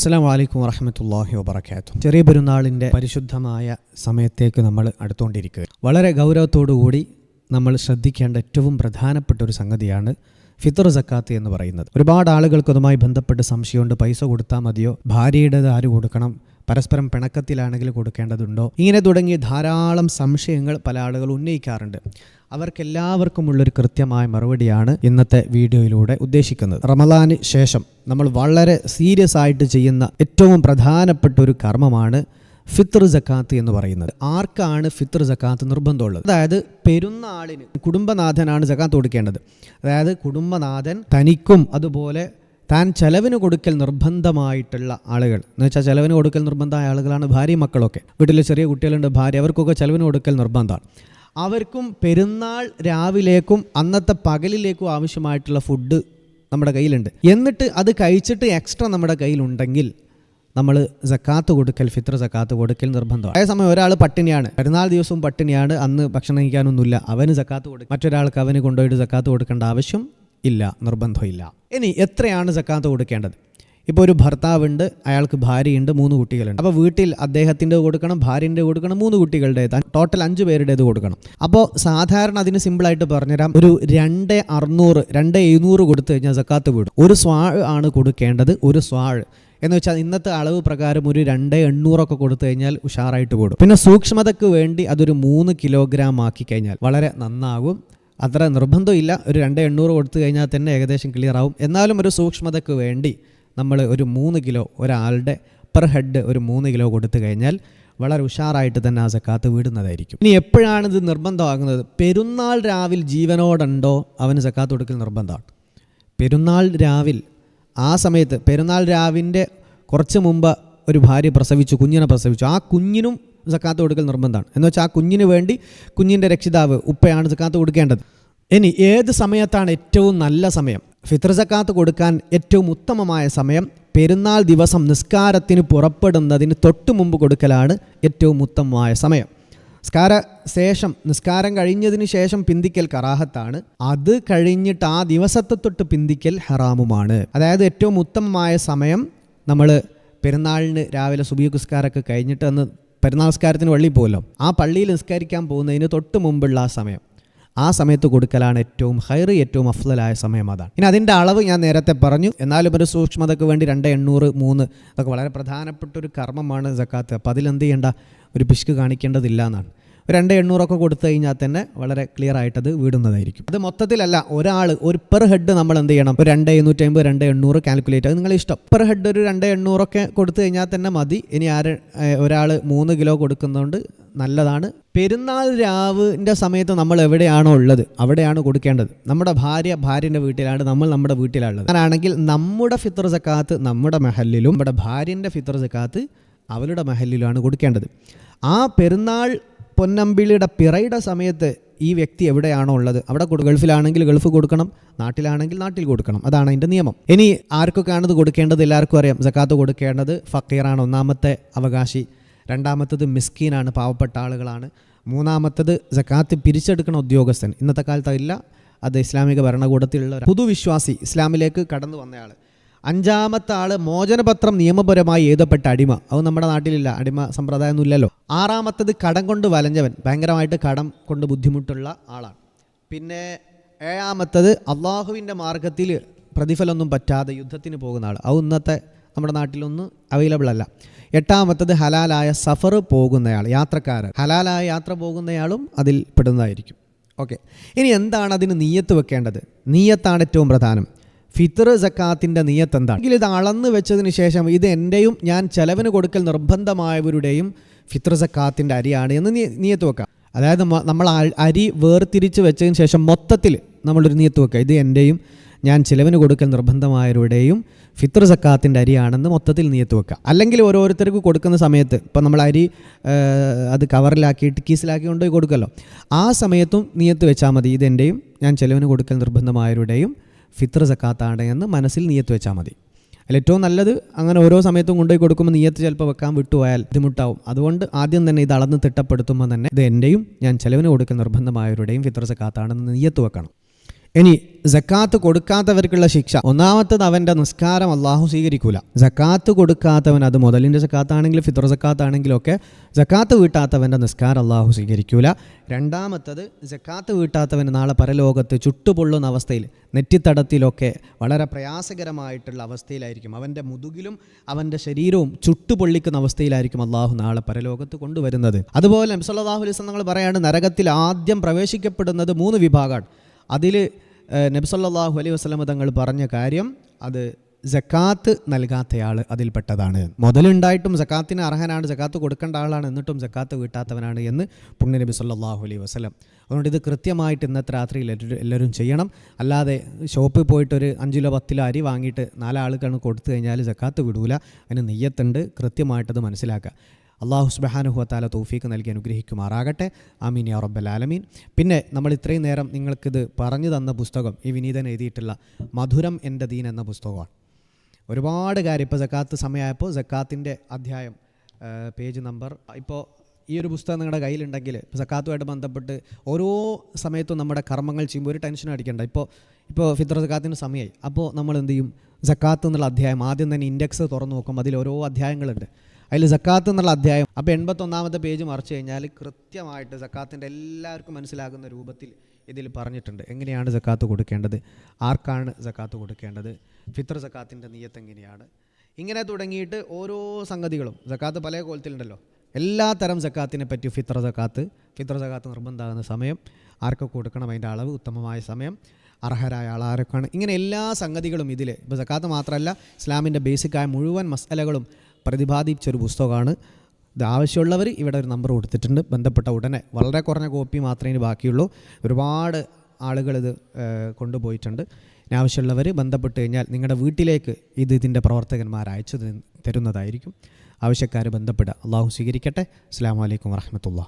അസ്സാം വലൈക്കും വറഹമത്തല്ലാഹി വബർക്കാത്തു ചെറിയ പെരുന്നാളിന്റെ പരിശുദ്ധമായ സമയത്തേക്ക് നമ്മൾ അടുത്തുകൊണ്ടിരിക്കുക വളരെ ഗൗരവത്തോടുകൂടി നമ്മൾ ശ്രദ്ധിക്കേണ്ട ഏറ്റവും പ്രധാനപ്പെട്ട ഒരു സംഗതിയാണ് ഫിത്തർ സക്കാത്ത് എന്ന് പറയുന്നത്. ഒരുപാട് ആളുകൾക്ക് അതുമായി ബന്ധപ്പെട്ട് സംശയമുണ്ട്. പൈസ കൊടുത്താൽ മതിയോ? ഭാര്യയുടേത് ആര് കൊടുക്കണം? പരസ്പരം പിണക്കത്തിലാണെങ്കിൽ കൊടുക്കേണ്ടതുണ്ടോ? ഇങ്ങനെ തുടങ്ങി ധാരാളം സംശയങ്ങൾ പല ആളുകൾ ഉന്നയിക്കാറുണ്ട്. അവർക്കെല്ലാവർക്കുമുള്ളൊരു കൃത്യമായ മറുപടിയാണ് ഇന്നത്തെ വീഡിയോയിലൂടെ ഉദ്ദേശിക്കുന്നത്. റമദാന് ശേഷം നമ്മൾ വളരെ സീരിയസ് ആയിട്ട് ചെയ്യുന്ന ഏറ്റവും പ്രധാനപ്പെട്ട ഒരു കർമ്മമാണ് ഫിത്ർ ജക്കാത്ത് എന്ന് പറയുന്നത്. ആർക്കാണ് ഫിത്ർ ജക്കാത്ത് നിർബന്ധമുള്ളത്? അതായത് പെരുന്നാളിന് കുടുംബനാഥനാണ് ജക്കാത്ത് കൊടുക്കേണ്ടത്. അതായത് കുടുംബനാഥൻ തനിക്കും അതുപോലെ താൻ ചെലവിന് കൊടുക്കൽ നിർബന്ധമായിട്ടുള്ള ആളുകൾ. എന്ന് വെച്ചാൽ ചെലവിന് കൊടുക്കൽ നിർബന്ധമായ ആളുകളാണ് ഭാര്യയും മക്കളൊക്കെ. വീട്ടിൽ ചെറിയ കുട്ടികളുണ്ട് ഭാര്യ അവർക്കൊക്കെ ചെലവിന് കൊടുക്കൽ നിർബന്ധമാണ്. അവർക്കും പെരുന്നാൾ രാവിലേക്കും അന്നത്തെ പകലിലേക്കും ആവശ്യമായിട്ടുള്ള ഫുഡ് നമ്മുടെ കയ്യിലുണ്ട്. എന്നിട്ട് അത് കഴിച്ചിട്ട് എക്സ്ട്രാ നമ്മുടെ കയ്യിലുണ്ടെങ്കിൽ നമ്മൾ സക്കാത്ത് കൊടുക്കൽ ഫിത്ര സക്കാത്ത് കൊടുക്കൽ നിർബന്ധമാണ്. അതേസമയം ഒരാൾ പട്ടിണിയാണ്. പെരുന്നാൾ ദിവസവും പട്ടിണിയാണ്. അന്ന് ഭക്ഷണം കഴിക്കാനൊന്നുമില്ല. അവന് സക്കാത്ത് കൊടുക്കും മറ്റൊരാൾക്ക് അവന് കൊണ്ടുപോയിട്ട് സക്കാത്ത് കൊടുക്കേണ്ട ആവശ്യം ഇല്ല. നിർബന്ധമില്ല. ഇനി എത്രയാണ് സക്കാത്ത് കൊടുക്കേണ്ടത്? ഇപ്പോൾ ഒരു ഭർത്താവുണ്ട് അയാൾക്ക് ഭാര്യയുണ്ട് മൂന്ന് കുട്ടികളുണ്ട്. അപ്പോൾ വീട്ടിൽ അദ്ദേഹത്തിന്റെ കൊടുക്കണം ഭാര്യന്റെ കൊടുക്കണം മൂന്ന് കുട്ടികളുടെ ടോട്ടൽ അഞ്ച് പേരുടേത് കൊടുക്കണം. അപ്പോൾ സാധാരണ അതിന് സിമ്പിളായിട്ട് പറഞ്ഞുതരാം. ഒരു രണ്ട് അറുന്നൂറ് രണ്ട് എഴുന്നൂറ് കൊടുത്തു കഴിഞ്ഞാൽ സക്കാത്ത് വീടും. ഒരു സ്വാഴ് ആണ് കൊടുക്കേണ്ടത് ഒരു സ്വാഴ്. എന്ന് വെച്ചാൽ ഇന്നത്തെ അളവ് പ്രകാരം ഒരു രണ്ട് എണ്ണൂറൊക്കെ കൊടുത്തു കഴിഞ്ഞാൽ ഉഷാറായിട്ട് കൂടും. പിന്നെ സൂക്ഷ്മതയ്ക്ക് വേണ്ടി അതൊരു മൂന്ന് കിലോഗ്രാം ആക്കി കഴിഞ്ഞാൽ വളരെ നന്നാകും. അത്ര നിർബന്ധമില്ല. ഒരു രണ്ട് എണ്ണൂറ് കൊടുത്തു കഴിഞ്ഞാൽ തന്നെ ഏകദേശം ക്ലിയർ ആവും. എന്നാലും ഒരു സൂക്ഷ്മതയ്ക്ക് വേണ്ടി നമ്മൾ ഒരു മൂന്ന് കിലോ ഒരാളുടെ പെർ ഹെഡ് ഒരു മൂന്ന് കിലോ കൊടുത്തു കഴിഞ്ഞാൽ വളരെ ഉഷാറായിട്ട് തന്നെ ആ സക്കാത്ത് വീടുന്നതായിരിക്കും. ഇനി എപ്പോഴാണ് ഇത് നിർബന്ധമാകുന്നത്? പെരുന്നാൾ രാവിൽ ജീവനോടുണ്ടോ? അവന് സക്കാത്ത് കൊടുക്കൽ നിർബന്ധമാണ്. പെരുന്നാൾ രാവിൽ ആ സമയത്ത് പെരുന്നാൾ രാവിന്റെ കുറച്ച് മുമ്പ് ഒരു ഭാര്യ പ്രസവിച്ചു കുഞ്ഞിനെ പ്രസവിച്ചു. ആ കുഞ്ഞിനും സക്കാത്ത് കൊടുക്കൽ നിർബന്ധമാണ്. എന്ന് വെച്ചാൽ ആ കുഞ്ഞിന് വേണ്ടി കുഞ്ഞിന്റെ രക്ഷിതാവ് ഉപ്പയാണ് സക്കാത്ത് കൊടുക്കേണ്ടത്. ഇനി ഏത് സമയത്താണ് ഏറ്റവും നല്ല സമയം? ഫിത്ര സക്കാത്ത് കൊടുക്കാൻ ഏറ്റവും ഉത്തമമായ സമയം പെരുന്നാൾ ദിവസം നിസ്കാരത്തിന് പുറപ്പെടുന്നതിന് തൊട്ടു മുമ്പ് കൊടുക്കലാണ് ഏറ്റവും ഉത്തമമായ സമയം. നിസ്കാര ശേഷം നിസ്കാരം കഴിഞ്ഞതിന് ശേഷം പിന്തിക്കൽ കറാഹത്താണ്. അത് കഴിഞ്ഞിട്ട് ആ ദിവസത്തെ തൊട്ട് പിന്തിക്കൽ ഹറാമുമാണ്. അതായത് ഏറ്റവും ഉത്തമമായ സമയം നമ്മൾ പെരുന്നാളിന് രാവിലെ സുബിയു കഴിഞ്ഞിട്ട് അന്ന് പെരുന്നാൾ നിസ്കാരത്തിന് വള്ളി പോകുമല്ലോ ആ പള്ളിയിൽ നിസ്കരിക്കാൻ പോകുന്നതിന് തൊട്ട് മുമ്പുള്ള ആ സമയം. ആ സമയത്ത് കൊടുക്കലാണ് ഏറ്റവും ഹൈറ് ഏറ്റവും അഫ്ലലായ സമയം അതാണ്. ഇനി അതിന്റെ അളവ് ഞാൻ നേരത്തെ പറഞ്ഞു. എന്നാലും ഒരു സൂക്ഷ്മതയ്ക്ക് വേണ്ടി രണ്ട് എണ്ണൂറ് മൂന്ന് അതൊക്കെ വളരെ പ്രധാനപ്പെട്ട ഒരു കർമ്മമാണ് ജക്കാത്ത് അപ്പോൾ അതിലെന്ത് ചെയ്യേണ്ട? ഒരു പിശുക്ക് കാണിക്കേണ്ടതില്ല എന്നാണ്. രണ്ട് എണ്ണൂറൊക്കെ കൊടുത്തു കഴിഞ്ഞാൽ തന്നെ വളരെ ക്ലിയർ ആയിട്ട് അത് വീടുന്നതായിരിക്കും. അത് മൊത്തത്തിലല്ല ഒരാൾ ഒരു പെർ ഹെഡ് നമ്മൾ എന്ത് ചെയ്യണം? രണ്ട് എഴുന്നൂറ്റമ്പത് രണ്ട് എണ്ണൂറ് കാൽക്കുലേറ്റ് അത് നിങ്ങളെ ഇഷ്ടം. പെർ ഹെഡ് ഒരു രണ്ട് എണ്ണൂറൊക്കെ കൊടുത്തു കഴിഞ്ഞാൽ തന്നെ മതി. ഇനി ആര് ഒരാൾ മൂന്ന് കിലോ കൊടുക്കുന്നതുകൊണ്ട് നല്ലതാണ്. പെരുന്നാൾ രാവിന്റെ സമയത്ത് നമ്മൾ എവിടെയാണോ ഉള്ളത് അവിടെയാണ് കൊടുക്കേണ്ടത്. നമ്മുടെ ഭാര്യ ഭാര്യന്റെ വീട്ടിലാണ് നമ്മൾ നമ്മുടെ വീട്ടിലാണുള്ളത്. അങ്ങനെയാണെങ്കിൽ നമ്മുടെ ഫിത്തർ സക്കാത്ത് നമ്മുടെ മഹലിലും നമ്മുടെ ഭാര്യന്റെ ഫിത്തർ സക്കാത്ത് അവരുടെ മഹലിലുമാണ് കൊടുക്കേണ്ടത്. ആ പെരുന്നാൾ പൊന്നമ്പിളിയുടെ പിറയുടെ സമയത്ത് ഈ വ്യക്തി എവിടെയാണോ ഉള്ളത്? അവിടെ ഗൾഫിലാണെങ്കിൽ ഗൾഫ് കൊടുക്കണം നാട്ടിലാണെങ്കിൽ നാട്ടിൽ കൊടുക്കണം. അതാണ് അതിന്റെ നിയമം. ഇനി ആർക്കൊക്കെയാണത് കൊടുക്കേണ്ടത്? എല്ലാവർക്കും അറിയാം. ജക്കാത്ത് കൊടുക്കേണ്ടത് ഫക്കീറാണ്. ഒന്നാമത്തെ അവകാശി രണ്ടാമത്തത് മിസ്കീനാണ് പാവപ്പെട്ട ആളുകളാണ്. മൂന്നാമത്തത് ജക്കാത്ത് പിരിച്ചെടുക്കുന്ന ഉദ്യോഗസ്ഥൻ. ഇന്നത്തെ കാലത്ത് ഇല്ല അത് ഇസ്ലാമിക ഭരണകൂടത്തിലുള്ള പുതുവിശ്വാസി ഇസ്ലാമിലേക്ക് കടന്നു വന്നയാൾ അഞ്ചാമത്തെ ആൾ മോചനപത്രം നിയമപരമായി എഴുതപ്പെട്ട അടിമ. അത് നമ്മുടെ നാട്ടിലില്ല. അടിമ സമ്പ്രദായമൊന്നും ഇല്ലല്ലോ ആറാമത്തത് കടം കൊണ്ട് വലഞ്ഞവൻ. ഭയങ്കരമായിട്ട് കടം കൊണ്ട് ബുദ്ധിമുട്ടുള്ള ആളാണ്. പിന്നെ ഏഴാമത്തത് അള്ളാഹുവിന്റെ മാർഗത്തിൽ പ്രതിഫലമൊന്നും പറ്റാതെ യുദ്ധത്തിന് പോകുന്ന ആൾ അത് ഇന്നത്തെ നമ്മുടെ നാട്ടിലൊന്നും അവൈലബിൾ അല്ല. എട്ടാമത്തത് ഹലാലായ സഫർ പോകുന്നയാൾ യാത്രക്കാരൻ. ഹലാലായ യാത്ര പോകുന്നയാളും അതിൽ പെടുന്നതായിരിക്കും ഓക്കെ. ഇനി എന്താണ് അതിന് നീയത്ത് വെക്കേണ്ടത്? നീയത്താണ് ഏറ്റവും പ്രധാനം. ഫിത്തർ ജക്കാത്തിന്റെ നീയത്ത് എന്താണ് എങ്കിൽ ഇത് അളന്ന് വെച്ചതിന് ശേഷം ഇത് എന്റെയും ഞാൻ ചെലവിന് കൊടുക്കൽ നിർബന്ധമായവരുടെയും ഫിത്തർ ജക്കാത്തിന്റെ അരിയാണ് എന്ന് നീയത്ത് വെക്കാം. അതായത് നമ്മൾ അരി വേർതിരിച്ച് വെച്ചതിന് ശേഷം മൊത്തത്തിൽ നമ്മളൊരു നീയത്ത് വെക്കുക. ഇത് എന്റെയും ഞാൻ ചിലവിന് കൊടുക്കൽ നിർബന്ധമായവരുടെയും ഫിത്തർ സക്കാത്തിന്റെ അരിയാണെന്ന് മൊത്തത്തിൽ നീയത്ത് വെക്കുക. അല്ലെങ്കിൽ ഓരോരുത്തർക്ക് കൊടുക്കുന്ന സമയത്ത് ഇപ്പം നമ്മൾ അരി അത് കവറിലാക്കിയിട്ട് കീസിലാക്കി കൊണ്ടുപോയി കൊടുക്കല്ലോ. ആ സമയത്തും നീയത്ത് വെച്ചാൽ മതി. ഇതെന്റെയും ഞാൻ ചിലവിന് കൊടുക്കൽ നിർബന്ധമായവരുടെയും ഫിത്തർ സക്കാത്താണ് എന്ന് മനസ്സിൽ നീയത്ത് വെച്ചാൽ മതി. അല്ല ഏറ്റവും നല്ലത് അങ്ങനെ ഓരോ സമയത്തും കൊണ്ടുപോയി കൊടുക്കുമ്പോൾ നീയത്ത് ചിലപ്പോൾ വെക്കാൻ വിട്ടുപോയാൽ ബുദ്ധിമുട്ടാവും. അതുകൊണ്ട് ആദ്യം തന്നെ ഇത് അളന്ന് തിട്ടപ്പെടുത്തുമ്പോൾ തന്നെ ഇത് എന്റെയും ഞാൻ ചിലവിന് കൊടുക്കുന്ന നിർബന്ധമായവരുടെയും ഫിത്ര സക്കാത്താണെന്ന് നീയത്ത് വെക്കണം. ഇനി ജക്കാത്ത് കൊടുക്കാത്തവർക്കുള്ള ശിക്ഷ. ഒന്നാമത്തത് അവന്റെ നിസ്കാരം അള്ളാഹു സ്വീകരിക്കൂല. ജക്കാത്ത് കൊടുക്കാത്തവൻ അത് മുതലിന്റെ ജക്കാത്താണെങ്കിലും ഫിത്ര ജക്കാത്താണെങ്കിലും ഒക്കെ ജക്കാത്ത് വീട്ടാത്തവന്റെ നിസ്കാരം അള്ളാഹു സ്വീകരിക്കൂല. രണ്ടാമത്തത് ജക്കാത്ത് വീട്ടാത്തവന് നാളെ പരലോകത്ത് ചുട്ടുപൊള്ളുന്ന അവസ്ഥയിൽ നെറ്റിത്തടത്തിലൊക്കെ വളരെ പ്രയാസകരമായിട്ടുള്ള അവസ്ഥയിലായിരിക്കും. അവന്റെ മുതുകിലും അവന്റെ ശരീരവും ചുട്ടുപൊള്ളിക്കുന്ന അവസ്ഥയിലായിരിക്കും അള്ളാഹു നാളെ പരലോകത്ത് കൊണ്ടുവരുന്നത്. അതുപോലെ നബ്സല്ലാഹു അലൈസ് തങ്ങൾ പറയാണ് നരകത്തിൽ ആദ്യം പ്രവേശിക്കപ്പെടുന്നത് മൂന്ന് വിഭാഗമാണ്. അതിൽ നബ്സല്ലാഹു അലൈഹി വസ്ലമ തങ്ങൾ പറഞ്ഞ കാര്യം അത് ജക്കാത്ത് നൽകാത്തയാൾ അതിൽപ്പെട്ടതാണ്. മുതലുണ്ടായിട്ടും ജക്കാത്തിന് അർഹനാണ് ജക്കാത്ത് കൊടുക്കേണ്ട ആളാണ് എന്നിട്ടും ജക്കാത്ത് വീട്ടാത്തവനാണ് എന്ന് പുണ്യ നബി സല്ലാഹു അലൈഹി വസ്ലം അതുകൊണ്ട് ഇത് കൃത്യമായിട്ട് ഇന്നത്തെ രാത്രിയിൽ എല്ലാവരും- ചെയ്യണം. അല്ലാതെ ഷോപ്പിൽ പോയിട്ട് ഒരു അഞ്ചിലോ പത്തിലോ അരി വാങ്ങിയിട്ട് നാലാൾക്കാണ് കൊടുത്തു കഴിഞ്ഞാൽ ജക്കാത്ത് വിടൂല. അതിന് നെയ്യത്തുണ്ട്. കൃത്യമായിട്ടത് മനസ്സിലാക്കുക. അള്ളാഹു സുബഹാനുഹുവത്താല തൗഫീക്ക് നൽകി അനുഗ്രഹിക്കുമാറാകട്ടെ. ആമീൻ യാ റബ്ബൽ ആലമീൻ. പിന്നെ നമ്മൾ ഇത്രയും നേരം നിങ്ങൾക്കിത് പറഞ്ഞു തന്ന പുസ്തകം ഈ വിനീതൻ എഴുതിയിട്ടുള്ള മധുരം എന്റെ ദീൻ എന്ന പുസ്തകമാണ്. ഒരുപാട് കാര്യം. ഇപ്പോൾ ജക്കാത്ത് സമയമായപ്പോൾ ജക്കാത്തിന്റെ അധ്യായം പേജ് നമ്പർ. ഇപ്പോൾ ഈ ഒരു പുസ്തകം നിങ്ങളുടെ കയ്യിലുണ്ടെങ്കിൽ സക്കാത്തുമായിട്ട് ബന്ധപ്പെട്ട് ഓരോ സമയത്തും നമ്മുടെ കർമ്മങ്ങൾ ചെയ്യുമ്പോൾ ഒരു ടെൻഷൻ അടിക്കേണ്ട. ഇപ്പോൾ ഇപ്പോൾ ഫിത്ര സക്കാത്തിന് സമയമായി. അപ്പോൾ നമ്മൾ എന്ത് ചെയ്യും? സക്കാത്ത് എന്നുള്ള അധ്യായം ആദ്യം തന്നെ ഇൻഡെക്സ് തുറന്നു നോക്കും അതിൽ ഓരോ അധ്യായങ്ങളുണ്ട്. അതിൽ സക്കാത്ത് എന്നുള്ള അധ്യായം. അപ്പോൾ എൺപത്തൊന്നാമത്തെ പേജ് മറിച്ച് കഴിഞ്ഞാൽ കൃത്യമായിട്ട് സക്കാത്തിന്റെ എല്ലാവർക്കും മനസ്സിലാകുന്ന രൂപത്തിൽ ഇതിൽ പറഞ്ഞിട്ടുണ്ട്. എങ്ങനെയാണ് സക്കാത്ത് കൊടുക്കേണ്ടത്? ആർക്കാണ് സക്കാത്ത് കൊടുക്കേണ്ടത്? ഫിത്ര സക്കാത്തിന്റെ നീയത്ത് എങ്ങനെയാണ്? ഇങ്ങനെ തുടങ്ങിയിട്ട് ഓരോ സംഗതികളും സക്കാത്ത് പല കോലത്തിലുണ്ടല്ലോ. എല്ലാ തരം സക്കാത്തിനെ പറ്റി ഫിത്ര സക്കാത്ത് ഫിത്ര സക്കാത്ത് നിർബന്ധമാകുന്ന സമയം ആർക്ക് കൊടുക്കണം അതിന്റെ അളവ് ഉത്തമമായ സമയം അർഹരായ ആൾ ആരൊക്കെയാണ്? ഇങ്ങനെ എല്ലാ സംഗതികളും ഇതിൽ ഇപ്പോൾ സക്കാത്ത് മാത്രമല്ല ഇസ്ലാമിന്റെ ബേസിക്കായ മുഴുവൻ മസലകളും പ്രതിപാദിച്ചൊരു പുസ്തകമാണ്. ഇത് ആവശ്യമുള്ളവർ ഇവിടെ ഒരു നമ്പർ കൊടുത്തിട്ടുണ്ട്. ബന്ധപ്പെട്ട ഉടനെ വളരെ കുറഞ്ഞ കോപ്പി മാത്രമേ ഇനി ബാക്കിയുള്ളൂ. ഒരുപാട് ആളുകൾ ഇത് കൊണ്ടുപോയിട്ടുണ്ട്. ആവശ്യമുള്ളവർ ബന്ധപ്പെട്ട് കഴിഞ്ഞാൽ നിങ്ങളുടെ വീട്ടിലേക്ക് ഇത് ഇതിന്റെ പ്രവർത്തകന്മാർ അയച്ചു തരുന്നതായിരിക്കും. ആവശ്യക്കാർ ബന്ധപ്പെടുക. അള്ളാഹു സ്വീകരിക്കട്ടെ. അസ്സാം വലൈക്കും വറഹമത്തുള്ള